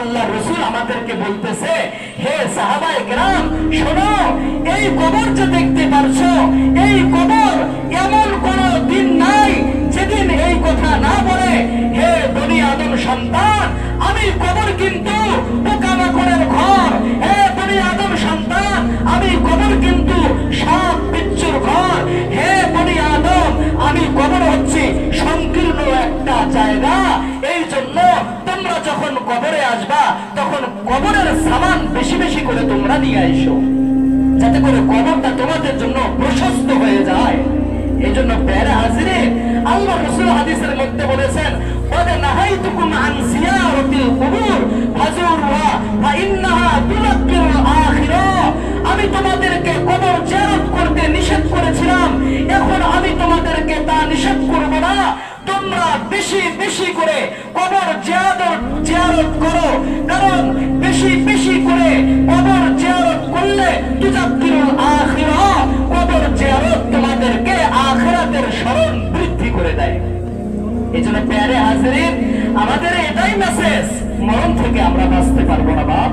আল্লাহ রসুল আমাদেরকে বলতেছে, হে সাহাবায়ে গ্রাম শোনো, এই কবর যে দেখতে পারছ, এই কবর এমন কোন দিন নাই যেদিন এই কথা না বলে, হে বনি আদম সন্তান, আমি কবর কিন্তু পোকামাকড়ের ঘর। হে বনি আদম সন্তান, আমি কবর কিন্তু সব বিচ্ছুর ঘর। হে বনি আদম, আমি কবর হচ্ছি সংকীর্ণ একটা জায়গা। এই জন্য যখন কবরে আসবা, তখন কবরের সামান বেশি বেশি করে তোমরা নিয়ে এসো। যাতে করে কবরটা তোমাদের জন্য প্রশস্ত হয়ে যায়। এই জন্য প্যারা হাজিরে আল্লাহ রসুল হাদিসের মধ্যে বলেছেন ওয়াদা নাহাইতুকুম আনসিয়া জিয়ারাতিল কুবুর জিয়ারত করো। কারণ বেশি বেশি করে কবর জিয়ারত করলে তুজাক্কিরুল আখিরাহ কবর জিয়ারত তোমাদেরকে আখিরাতের স্মরণ বৃদ্ধি করে দেয়। এই জন্য প্যারে হাজিরিন, আমাদের এটাই মেসেজ মরণ থেকে আমরা বাঁচতে পারব না বাপ।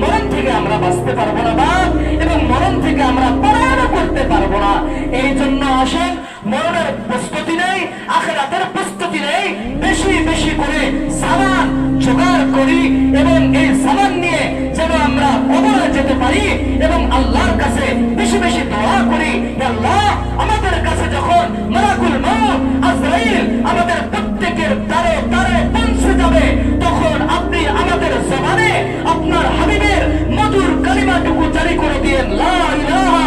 মরণ থেকে আমরা বাঁচতে পারব না বাপ। এবং মরণ থেকে আমরা পলায়নও করতে পারব না। এই জন্য আসেন, মরণের প্রস্তুতি নেই, আখেরাতের প্রস্তুতি নেই। বেশি বেশি করে সামান জোগাড় করি এবং এই সামান নিয়ে যেন আমরা কবরে যেতে পারি এবং আল্লাহর কাছে বেশি বেশি দোয়া করি আল্লাহ, আমাদের কাছে যখন মারাকুল মউত আজরাইল আমাদের প্রত্যেকের দ্বারে দ্বারে পৌঁছে যাবে, তখন আপনি আমাদের জবানে আপনার হাবিবের মধুর কালিমাটুকু জারি করে দিয়েন, লা ইলাহা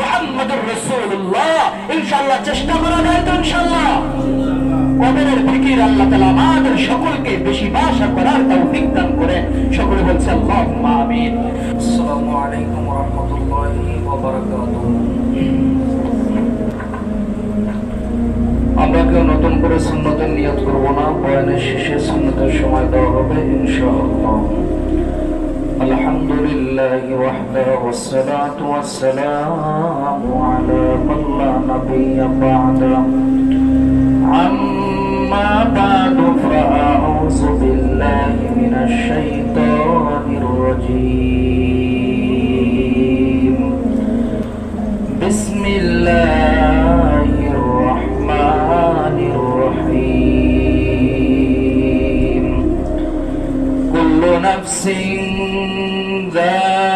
মুহাম্মাদুর রাসূলুল্লাহ। ইনশাআল্লাহ চেষ্টা করা যায় তো ইনশাআল্লাহ। কবরের ফিকির আল্লাহ তাআলা আমাদের সকলকে বেশি ভাষা করার তৌফিক দান করে সকলে বলছে আল্লাহুম্মা আমিন আসসালামু আলাইকুম রহমতুল্লাহি ওয়াবারাকাতুহু আমরা কেউ নতুন করে সুন্নতের নিয়ত করব না বয়ানের শেষে সুন্নতের সময় দেওয়া হবে ইনশাআল্লাহ الحمد لله وحده والصلاة والسلام على من لا نبي بعده بعد فأعوذ بالله من الشيطان الرجيم. بسم الله الرحمن الرحيم. كل نفس ذائقة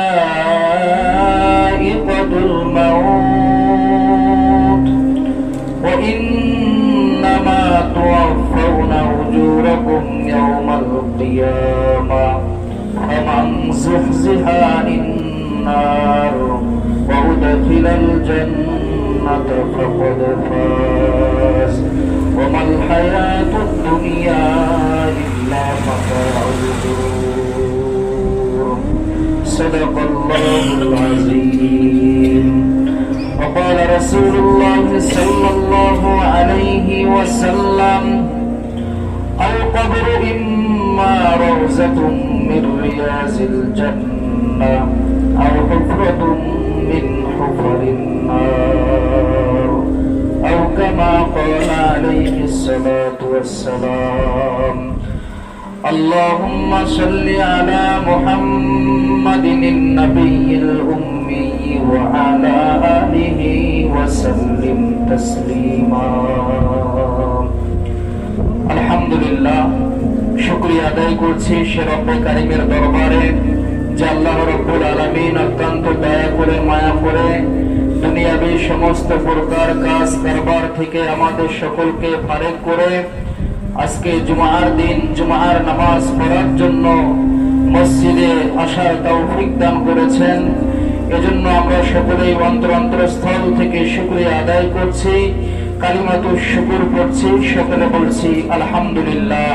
القيامة فمن زحزح عن النار وأدخل الجنة فقد فاز وما الحياة الدنيا إلا متاع الغرور صدق الله العظيم وقال رسول الله صلى الله عليه وسلم القبر إما روزة من رياز الجنة أو حفرة من حفر النار أو كما قال عليه الصلاة والسلام. اللهم صل على محمد النبي الأمي وعلى آله وسلم تسليما. الحمد لله. শুক্রিয়া আদায় করছি সে রব্বে কারিমের দরবারে, যে আল্লাহ রব্বুল আলমিন অত্যন্ত দয়া করে, মায়া করে দুনিয়াবি সমস্ত প্রকার কাজ কারবার থেকে আমাদের সকলকে ফারেক করে আজকে জুমার দিন, জুমার নামাজ পড়ার জন্য মসজিদে আসার তৌফিক দান করেছেন। এজন্য আমরা সকলেই অন্তর অন্তরস্থল থেকে শুক্রিয়া আদায় করছি, কালিমাতুর শুকুর করছি, সকলে বলছি, আলহামদুলিল্লাহ।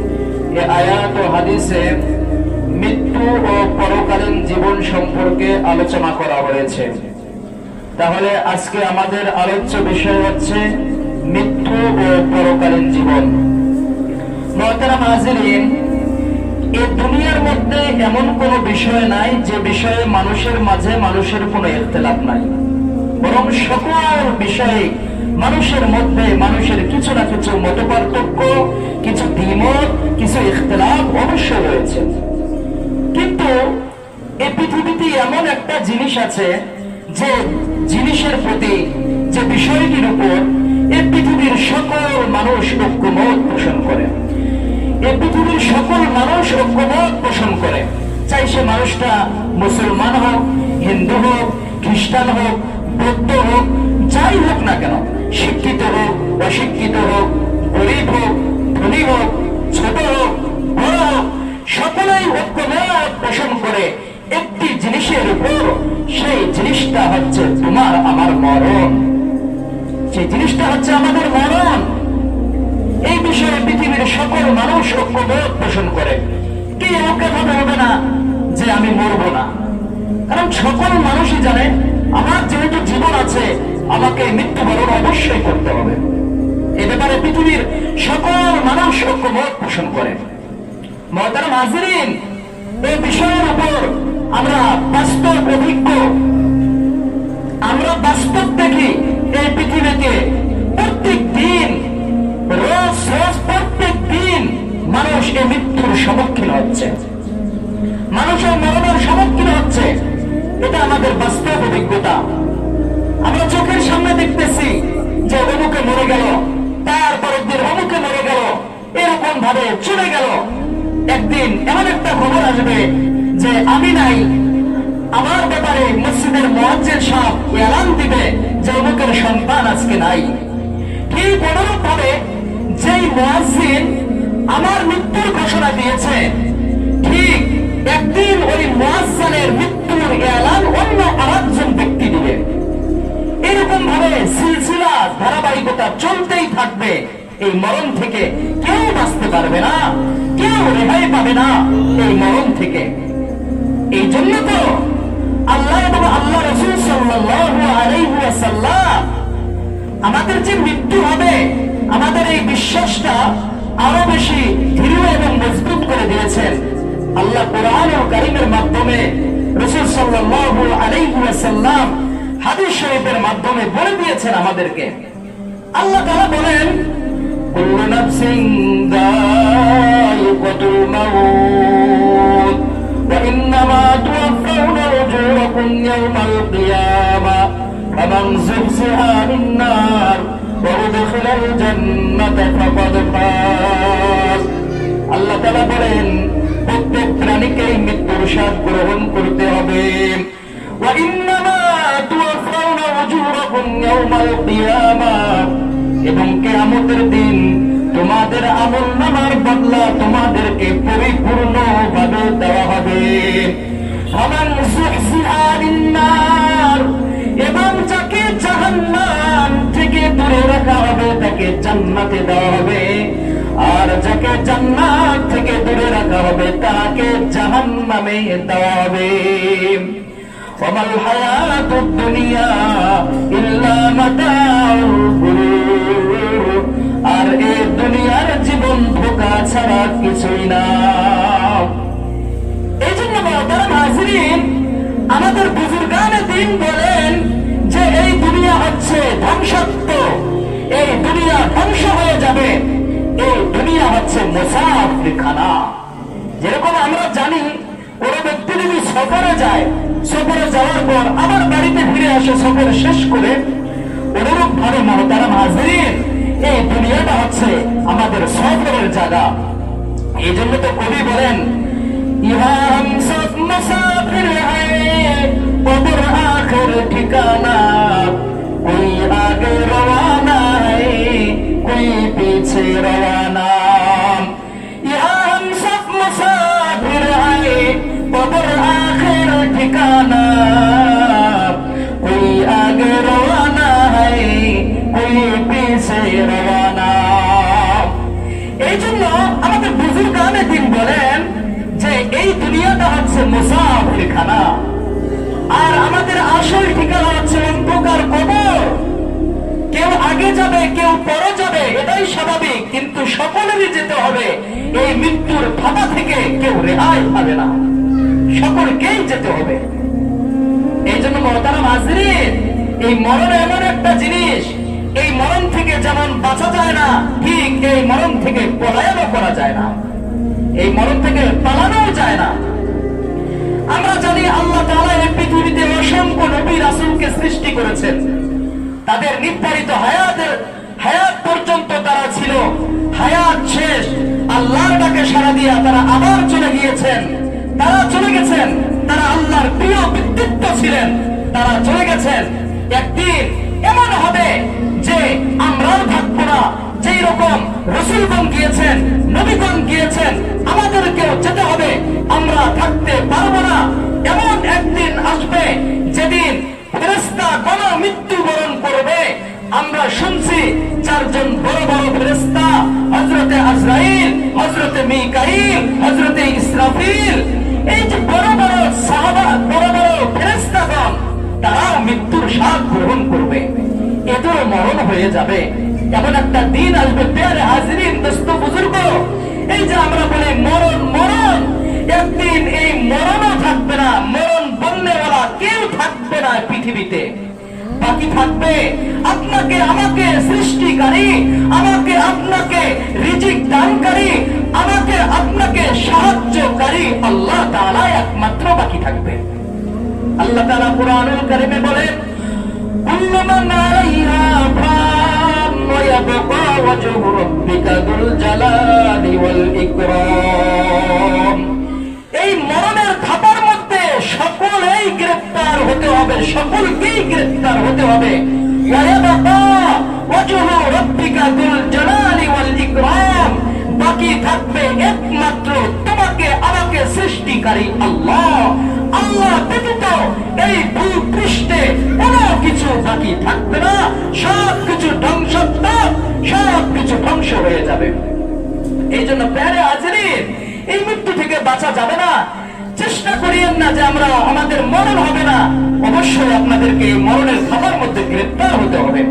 এ আয়াত ও হাদিসে মৃত্যু ও পরকালীন জীবন সম্পর্কে আলোচনা করা হয়েছে। তাহলে আজকে আমাদের আলোচ্য বিষয় হচ্ছে মৃত্যু ও পরকালীন জীবন। এই দুনিয়ার মধ্যে এমন কোনো বিষয় নাই যে বিষয়ে মানুষের মাঝে মানুষের কোনো ইখতলাফ নাই। বরং সকল বিষয়ে মানুষের মধ্যে, মানুষের কিছু না কিছু মত পার্থক্য কিছু দ্বিমত, কিছু ইখতলাফ অবশ্যই রয়েছে। কিন্তু এই পৃথিবীতে এমন একটা জিনিস আছে যে জিনিসের প্রতি যে বিষয়টির উপর এই পৃথিবীর সকল মানুষ ঐক্যমত পোষণ করে। এই পৃথিবীর সকল মানুষ ঐক্যমত পোষণ করে। চাই সে মানুষটা মুসলমান হোক, হিন্দু হোক, খ্রিস্টান হোক, বৌদ্ধ হোক, যাই হোক না কেন। শিক্ষিত হোক অশিক্ষিত হোক গরিব হোক, ধনী হোক, ছোট হোক, বড় হোক, সকলেই ঐক্যমত পোষণ করে। একটি জিনিসের উপর সেই জিনিসটা হচ্ছে তোমার, আমার মরণ। সেই জিনিসটা হচ্ছে আমাদের মরণ। এই বিষয়ে পৃথিবীর সকল মানুষ ঐক্যবোধ পোষণ করে। কেউ ওকে ভাবে হবে না যে আমি মরবো না? কারণ সকল মানুষই জানে, আমার যেহেতু জীবন আছে আমাকে মৃত্যুবরণ অবশ্যই করতে হবে। এ ব্যাপারে পৃথিবীর সকল মানুষ ঐক্যবোধ পোষণ করে। মহতারাম হাজিরিন এই বিষয়ের উপর আমরা বাস্তব অভিজ্ঞ। আমরা বাস্তব দেখি এই পৃথিবীতে প্রত্যেক দিন, রোজ রোজ প্রত্যেক দিন মানুষ এই মৃত্যুর সম্মুখীন হচ্ছে। মানুষের মরণের সম্মুখীন হচ্ছে। এটা আমাদের বাস্তব অভিজ্ঞতা। দেখতেছি যে অমুকে মরে গেল তারপরের দিন অমুকে মরে গেল, এরকম ভাবে চলে গেল। একদিন এমন একটা খবর আসবে যে আমি নাই আমার ব্যাপারে মসজিদের মহাজ্জের সাহেব এলান দিবে যে অমুকের সন্তান আজকে নাই। ঠিক অনুরূপ ভাবে যেই মহাজিন আমার মৃত্যুর ঘোষণা দিয়েছে, ঠিক একদিন ওই মহাজানের মৃত্যুর এলান অন্য আরেকজন ব্যক্তি দিবে। এরকম ভাবে সিলসিলা ধারাবাহিকতা চলতেই থাকবে। এই মরণ থেকে কেউ বাঁচতে পারবে না, কেউ রেহাই পাবে না এই মরণ থেকে। এই জন্য তো আল্লাহ এবং আল্লাহ রসুল ওয়াসাল্লাম আমাদের যে মৃত্যু হবে, আমাদের এই বিশ্বাসটা আরও বেশি দৃঢ় এবং মজবুত করে দিয়েছেন। আল্লাহ কোরআন ও কারিমের মাধ্যমে রসুল সাল্লাল্লাহু আলাইহি ওয়াসাল্লাম হাদিস শরীফের মাধ্যমে বলে দিয়েছেন আমাদেরকে। আল্লাহ তালা বলেন আল্লাহ বলেন, প্রত্যেক প্রাণীকেই মৃত্যুর গ্রহণ করতে হবে। ইন্ন এবং কেয়ামতের দিন তোমাদেরকে পরিপূর্ণ ভাবে দেওয়া হবে। এবং যাকে জাহান্নাম থেকে দূরে রাখা হবে, তাকে জান্নাতে দেওয়া হবে। আর যাকে জান্নাত থেকে দূরে রাখা হবে, তাকে জাহান্নামে দেওয়া হবে। وما الحياة الدنيا إلا متاع الغرور আর এই দুনিয়ার জীবন ধোকা ছাড়া কিছুই না এই জন্য মহতারাম হাজরিন আমাদের বুজুর্গানে দিন বলেন যে এই দুনিয়া হচ্ছে ধ্বংসাত্ম এই দুনিয়া ধ্বংস হয়ে যাবে এই দুনিয়া হচ্ছে মুসাফির খানা যেরকম আমরা জানি কোনো ব্যক্তি যদি সফরে যায় সফরে যাওয়ার পর আবার বাড়িতে ফিরে আসে সফর শেষ করে অনুরূপ ভাবে মহতারাম হাজরিন এই দুনিয়াটা হচ্ছে আমাদের সফরের জায়গা এই জন্য তো কবি বলেন ইহা হাম সব মুসাফির হ্যায় কবর আখের ঠিকানা कोई आगे रवाना है कोई पीछे रवाना মুসাফির খানা আর আমাদের আসল ঠিকানা হচ্ছে অন্ধকার কবর। কেউ আগে যাবে, কেউ পরে যাবে, এটাই স্বাভাবিক, কিন্তু সকলেরই যেতে হবে। এই মৃত্যুর ফাঁকা থেকে কেউ রেহাই পাবে না। সকলকেই যেতে হবে। এই জন্য মহতারাম হাজরিন, এই মরণ এমন একটা জিনিস, এই মরণ থেকে যেমন বাঁচা যায় না, ঠিক এই মরণ থেকে পলায়নও করা যায় না। এই মরণ থেকে পালানোও যায় না। সৃষ্টি করেছেন। তাদের নির্ধারিত হায়াতের হায়াত পর্যন্ত তারা ছিল। হায়াত শেষ। আল্লাহর ডাকে সাড়া দিয়া তারা আবার চলে গিয়েছেন। তারা চলে গেছেন। তারা আল্লাহর প্রিয় ব্যক্তিত্ব ছিলেন। তারা চলে গেছেন। একদিন এমন হবে যে আমরাও থাকব না। যেই রকম রসুলগণ গিয়েছেন, নবীগণ গিয়েছেন, আমাদেরকেও যেতে হবে। আমরা থাকতে পারব না। এমন একদিন আসবে যেদিন ফেরেস্তা কোন মৃত্যুবরণ করবে। আমরা শুনছি চারজন বড় বড় ফেরেস্তা হজরতে আজরাইল হজরতে মিকাইল হজরতে ইসরাফিল। এই যে বড় বড় সাহাবা, বড় বড় ফেরেস্তাগণ তারাও মৃত্যুর স্বাদ গ্রহণ করবে। এদেরও মরণ হয়ে যাবে। এমন একটা দিন আসবে, পেয়ারে হাজিরিন, দোস্ত বুজুর্গ। এই যে আমরা বলি মরণ মরণ। একদিন এই মরণও থাকবে না, মরণ থাকবে পৃথিবীতে। বাকি থাকবে আপনাকে, আমাকে সৃষ্টিকারী, আমাকে আপনাকে রিজিক দানকারী, আমাকে আপনাকে সাহায্যকারী আল্লাহ তাআলা একমাত্র বাকি থাকবে। আল্লাহ তাআলা কুরআনুল কারীমে বলেন কুল্লু মান আলাইহা ফান ওয়া ইয়াবকা ওয়াজহু রাব্বিকা যুল জালালি ওয়াল ইকরাম। এই ইকরাম। বাকি থাকবে একমাত্র তোমাকে, আমাকে সৃষ্টিকারী আল্লাহ। আল্লাহ ব্যতীত এই ভূপৃষ্ঠে কোনো কিছু বাকি থাকবে না। সব কিছু ধ্বংসত্মক সব কিছু ধ্বংস হয়ে যাবে। এই জন্য প্যারে হাজিরিন এই মৃত্যু থেকে বাঁচা যাবে না। চেষ্টা করিয়েন না যে আমরা আমাদের মরণ হবে না। অবশ্যই আপনাদেরকে এই মরণের খাবার মধ্যে গ্রেপ্তার হতে হবে।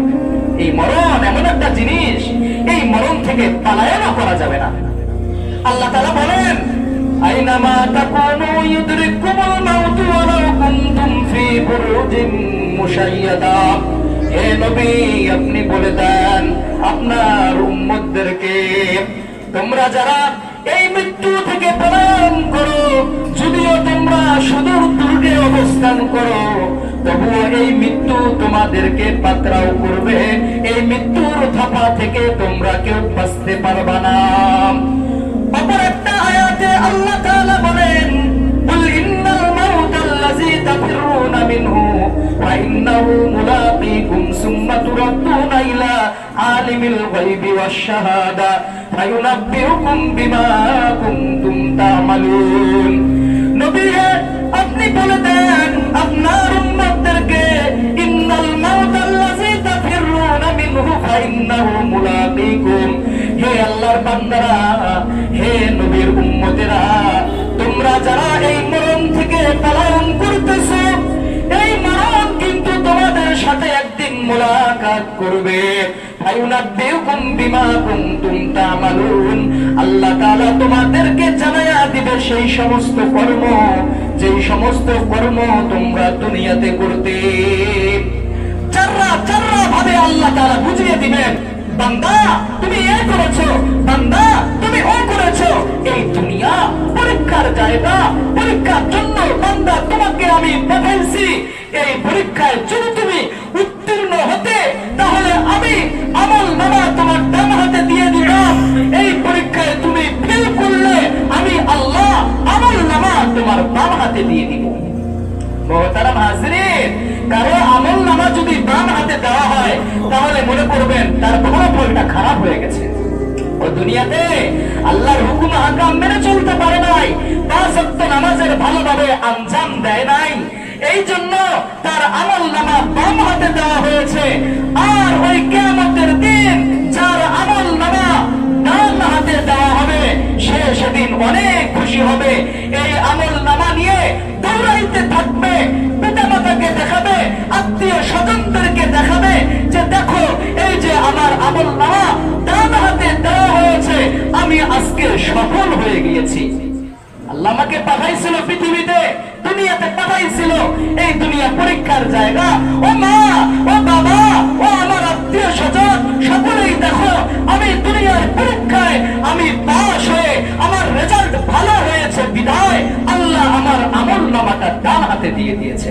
এই মরণ এমন একটা জিনিস, এই মরণ থেকে পালায়নও করা যাবে না। আল্লাহ তাআলা বলেন আপনার উম্মতদেরকে তোমরা যারা এই মৃত্যু থেকে পলায়ন করো। যদিও তোমরা সুদূর দুর্গে অবস্থান করো, তবুও এই মৃত্যু তোমাদেরকে পাকড়াও করবে। এই মৃত্যুর থাপা থেকে তোমরা কেউ বাঁচতে পারবা না। অপর একটা আয়াতে আল্লাহ বলেন ওয়া ইন্নাহু মুলাকীকুম সুম্মা তুরাদ্দুনা ইলা আলিমিল গায়বি ওয়াশ শাহাদা ফায়ুনাব্বিউকুম বিমা কুনতুম করবে। আল্লাহ তাআলা তোমাদেরকে জানায়া দিবে সেই সমস্ত কর্ম, যেই সমস্ত কর্ম তোমরা দুনিয়াতে করতে। চাররা চাররা ভাবে আল্লাহ তাআলা বুঝিয়ে দিবেন বান্দা, তুমি এ করেছ, বান্দা, তুমি ও করেছ। এই দুনিয়া পরীক্ষার জায়গা, পরীক্ষার জন্য তার ফলাফলটা খারাপ হয়ে গেছে। ও দুনিয়াতে আল্লাহর হুকুম মেনে চলতে পারে নাই নামাজের ভালোভাবে আঞ্জাম দেয় নাই। এই জন্য তার আমল নামা বাম হাতে দেওয়া হয়েছে। আর ওই কেয়ামতের দিন যার আমল নামা ডান হাতে দেওয়া হবে, সে সেদিন অনেক খুশি হবে। এই আমল নামা নিয়ে সফল হয়ে গিয়েছি। আল্লাহ আমাকে পাঠাইছিল পৃথিবীতে, দুনিয়াতে পাঠাইছিল। এই দুনিয়া পরীক্ষার জায়গা। ও মা, ও বাবা, ও আমার আত্মীয় স্বজন, সকলেই দেখো, আমি দুনিয়ার পরীক্ষায়, আমি পাশ হয়ে, আমার রেজাল্ট ভালো হয়েছে বিদায় আল্লাহ আমার আমল নামাটা ডান হাতে দিয়ে দিয়েছে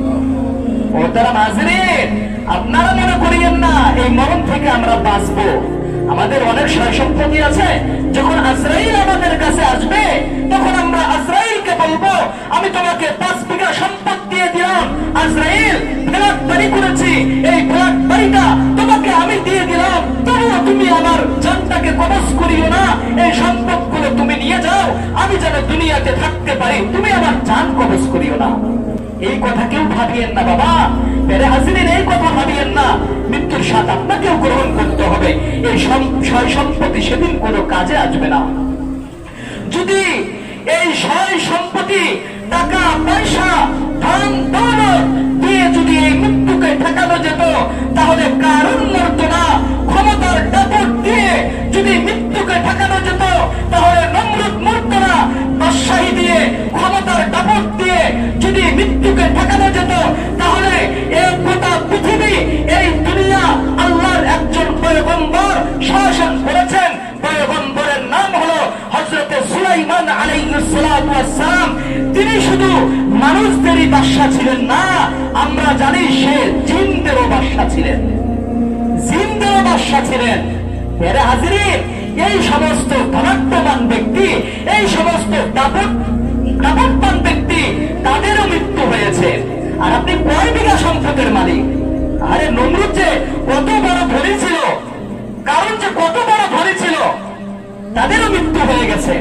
ও তারা নাজরিন আপনারা মনে করিয়েন না, এই মরণ থেকে আমরা বাঁচবো। আমাদের অনেক সম্পত্তি আছে, যখন আজরাইল আমাদের কাছে আসবে, তখন আমরা আজরাইলকে বলব, আমি তোমাকে পাঁচ বিঘা সম্পদ দিয়ে দিলাম, আজরাইল ফ্ল্যাট বাড়ি করেছি, এই ফ্ল্যাট বাড়িটা তোমাকে আমি দিয়ে দিলাম, তবুও তুমি আমার জানটাকে করিও না, এই সম্পদগুলো তুমি নিয়ে যাও, আমি যেন দুনিয়াতে থাকতে পারি, তুমি আমার জান কবজ করিও না। এই কথা কেউ ভাবিয়েন না, বাবা। পেরে হাসিনের এই কথা ভাবিয়েন না। মৃত্যুর স্বাদ আপনাকেও গ্রহণ করতে হবে। এই সয় সম্পত্তি সেদিন কোনো কাজে আসবে না। যদি এই সয় সম্পত্তি, টাকা, পয়সা, ধন, দৌলত দিয়ে যদি এই মৃত্যুকে ঠেকানো যেত, তাহলে কারণ মরতো না ক্ষমতার দাপট দিয়ে যদি মৃত্যুকে ঠেকানো যেত তাহলে নমরুদ মরতো না বাদশাহী দিয়ে, ক্ষমতার দাপট দিয়ে যদি মৃত্যুকে ঠেকানো যেত তাহলে এই গোটা পৃথিবী, এই দুনিয়া আল্লাহর একজন পয়গম্বর শাসন করেছেন। পয়গম্বরের নাম হলো হজরতে সুলাইমান আলাইহিসসালাম তিনি শুধু মানুষদেরই বাদশা ছিলেন না, আমরা জানি সে জিনদেরও বাদশা ছিলেন। জিন্দেও বাদশা ছিলেন। এরা হাজিরিন এই সমস্ত ধনাত্মবান ব্যক্তি, এই সমস্ত দাপট ব্যক্তি, তাদেরও মৃত্যু হয়েছে। আর আপনি কয় বিঘা সম্পদের মালিক? আরে নমরুদ যে কত বড় ধনী ছিল, কারণ যে কত বড় ধনী ছিল, তাদেরও মৃত্যু হয়ে গেছে।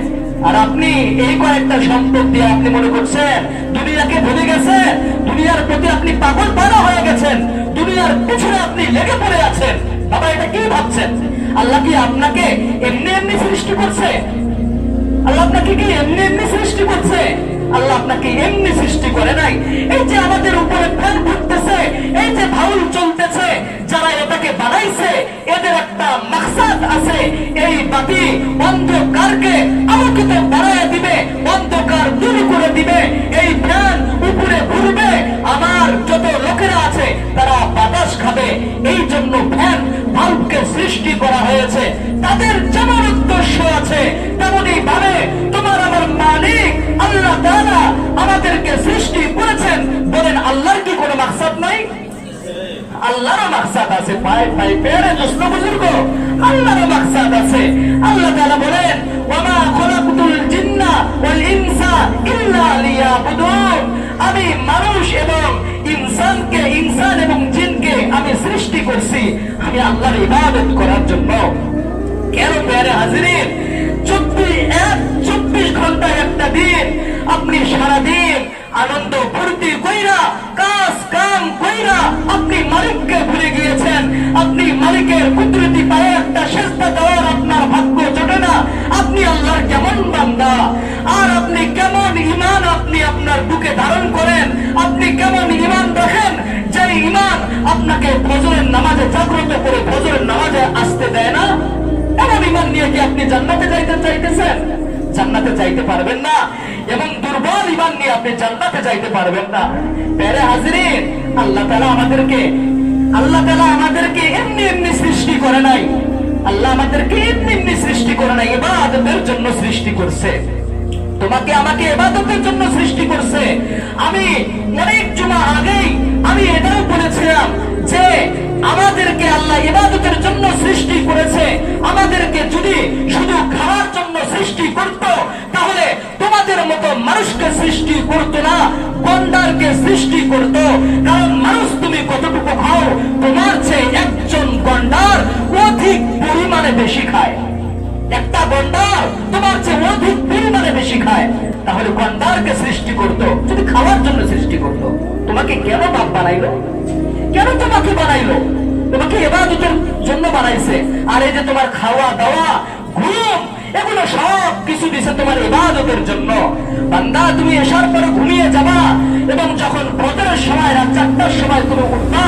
আর আপনি এই কয়েকটা সম্পদ দিয়ে আপনি মনে করছেন, দুনিয়াকে ভুলে গেছেন, দুনিয়ার প্রতি আপনি পাগল পাড়া হয়ে গেছেন, দুনিয়ার পিছনে আপনি লেগে পড়ে আছেন। বাবা, এটা কি ভাবছেন? আল্লাহ কি আপনাকে এমনি এমনি সৃষ্টি করছে? আল্লাহ আপনাকে কি এমনি এমনি সৃষ্টি করছে? আল্লাহ আপনাকে এমনি সৃষ্টি করে নাই। এই যে আমাদের উপরে ফ্যান ঘুরতেছে এই যে ভাউল চলতেছে, যারা এটাকে বানাইছে, এদের একটা মাকসাদ আছে। এই বাতি অন্ধকারকে আল্লাহর মাকসাদ আছে। ভাই ভাই পেড়ে দোস্ত বুজুর্গ। আল্লাহর মাকসাদ আছে। আল্লাহ তাআলা বলেন, ওয়ামা খলাকতুল জিন্না ওয়াল ইনসা ইল্লা লিয়াবুদুন। আমি মানুষ এবং ইনসানকে, ইনসান এবং জিনকে আমি সৃষ্টি করছি। আমি আল্লাহর ইবাদত করার জন্য। কেন পেয়ারে হাজিরিন? চব্বিশ এক, চব্বিশ ঘণ্টার একটা দিন। আপনি সারাদিন আনন্দ ফুর্তি কইরা কাজ কাম ইমান আপনাকে নামাজে জাগ্রত নামাজে আসতে দেয় না। এমন ইমান নিয়ে কি আপনি জান্নাতে যাইতে চাইতেছেন? জান্নাতে যাইতে পারবেন না। এবং দুর্বল ইমান নিয়ে আপনি জান্নাতে যাইতে পারবেন না। পেরে হাজিরিন, আল্লাহ তালা আমাদেরকে, আল্লাহ তালা আমাদেরকে এমনি এমনি সৃষ্টি করে নাই। আল্লাহ আমাদেরকে এমনি এমনি সৃষ্টি করে নাই এবাদতের জন্য সৃষ্টি করছে। তোমাকে আমাকে এবাদতের জন্য সৃষ্টি করছে। আমি অনেক জমা আগেই আমি এটাও বলেছিলাম যে, আমাদেরকে আল্লাহ ইবাদতের জন্য সৃষ্টি করেছে। আমাদেরকে যদি শুধু খাওয়ার জন্য সৃষ্টি করত, তাহলে তোমাদের মতো মানুষকে সৃষ্টি করত না, গন্ডারকে সৃষ্টি করত। কারণ মানুষ তুমি কতটুকু খাও, তোমার চেয়ে একজন গন্ডার অধিক পরিমাণে বেশি খায়। একটা গন্ডার তোমার চেয়ে অধিক পরিমাণে বেশি খায়। তাহলে গন্ডারকে সৃষ্টি করতো, যদি খাওয়ার জন্য সৃষ্টি করতো বানাইলো? কেন তোমাকে বানাইলো? তোমাকে এবাদতের জন্য বানাইছে। আর এই যে তোমার খাওয়া দাওয়া কিছু দিছে তোমার ইবাদতের জন্য। বান্দা, তুমি এসার পরে ঘুমিয়ে যাবা এবং যখন ভোটের সময়, রাত চারটার সময় তুমি উঠবা,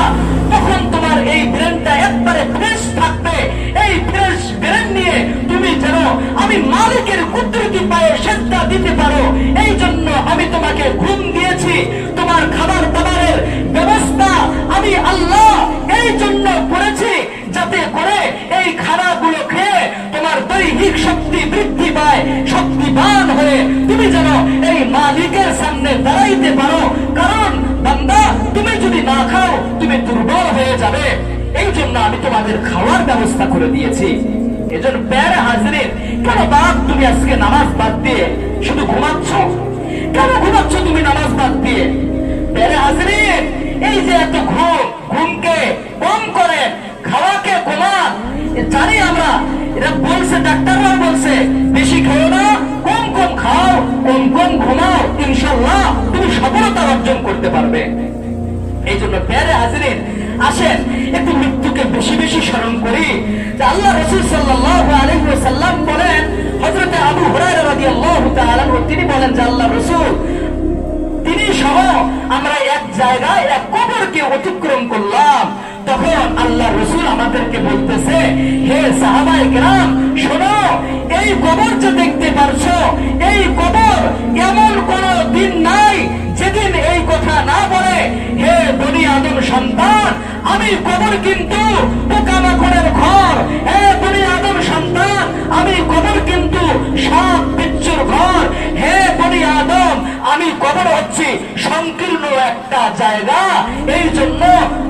তখন তোমার এই ব্রেনটা একবারে ফ্রেশ থাকবে। এই ফ্রেশ ব্রেন নিয়ে তুমি যেন, আমি মালিকের কুদরতি পায়ে সেদ্ধা দিতে পারো। এই জন্য আমি তোমাকে ঘুম দিয়েছি। তোমার খাবার দাবারের ব্যবস্থা আমি আল্লাহ এই জন্য করেছি যাতে করে এই খানাগুলো খেয়ে তোমার দৈহিক শক্তি বৃদ্ধি পায়, শক্তিবান হয়ে তুমি যেন এই মালিকের সামনে দাঁড়াইতে পারো। কারণ বান্দা, তুমি যদি না খাও, তুমি দুর্বল হয়ে যাবে। এই জন্য আমি তোমাদের খাওয়ার ব্যবস্থা করে দিয়েছি। এজন্য প্যারে হাজিরের, কেন বাপ তুমি আজকে নামাজ বাদ দিয়ে শুধু ঘুমাচ্ছ? কেন ঘুমাচ্ছ তুমি নামাজ বাদ দিয়ে? প্যারে হাজিরের, এই যে এত ঘুম, ঘুমকে কম করে খাওয়াকে কমান এ জানি আমরা এটা বলছে ডাক্তাররাও বলছে, বেশি খেও না, কম কম খাও, কম কম ঘুমাও, ইনশাল্লাহ তুমি সফলতা অর্জন করতে পারবে। এই জন্য প্যারে হাজিরেন, আসেন, একটু মৃত্যুকে বেশি বেশি স্মরণ করি। যে আল্লাহ রসুল সাল্লাল্লাহু আলাইহি ওয়াসাল্লাম বলেন, হযরতে আবু রাদিয়াল্লাহু তাআলা আনহু, তিনি বলেন যে আল্লাহ রসুল, তিনি সহ আমরা এক জায়গায়, এক কবরকে অতিক্রম করলাম। তখন আল্লাহ রসুল আমাদেরকে বলতেছে, হে সাহাবাই গ্রাম শোনো, এই কবর যে দেখতে পারছ, এই কবর এমন কোন দিন নাই যেদিন এই কথা না বলে, হে বনি আদম সন্তান, আমি কবর কিন্তু পোকামাকড়ের ঘর। হে বনি আদম সন্তান, আমি কবর কিন্তু সব বিচ্ছুর ঘর। হে বনি আদম আমি কবর হচ্ছি। সংকীর্ণ একটা জায়গা। এই জন্য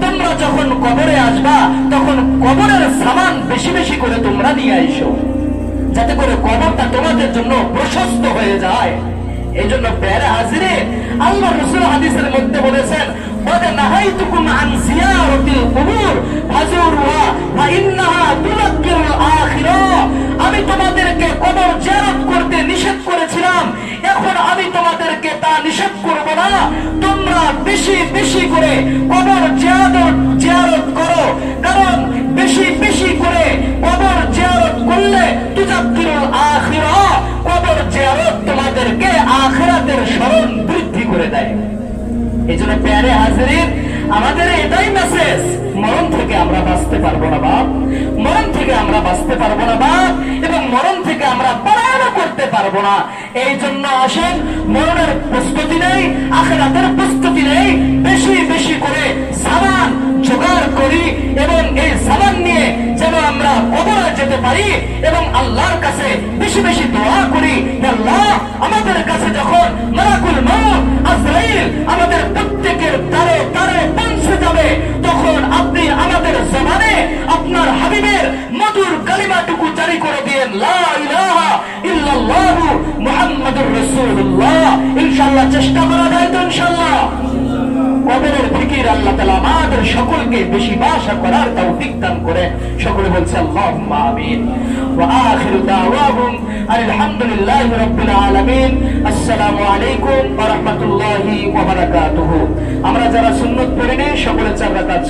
তোমরা যখন কবরে আসবা, তখন কবরের সামান বেশি বেশি করে তোমরা নিয়ে আইসো যাতে করে কবরটা তোমাদের জন্য প্রশস্ত হয়ে যায়। এই জন্য প্যারে হাজিরে আল্লাহ রসুল হাদিসের মধ্যে বলেছেন ওয়াদা নাহাইতুকুম আন জিয়ারাতিল কুবুর। ফাজুরুহা ফা ইন্নাহা করে কবর জিয়ারত জিয়ারত করো। কারণ বেশি বেশি করে কবর জিয়ারত করলে তুজাক্কিরুল আখিরাহ কবর জিয়ারত তোমাদেরকে আখিরাতের স্মরণ বৃদ্ধি করে দেয়। এই জন্য প্যারে হাজির আমাদের এটাই মেসেজ থেকে আমরা বাঁচতে পারব না, বাপ। মরণ থেকে আমরা বাঁচতে পারব না, বাপ। এবং মরণ থেকে আমরা পলায়ন করতে পারব না। এই জন্য আসেন, মরণের প্রস্তুতি নেই, আখেরাতের প্রস্তুতি নেই। বেশি বেশি করে সাবান জোগাড় করি এবং এই সাবান নিয়ে যেন আমরা কবরে যেতে পারি এবং আল্লাহর কাছে বেশি বেশি দোয়া করি আল্লাহ, আমাদের আমরা যারা সুন্নাত পড়ে নেই সকলে চার রাকাত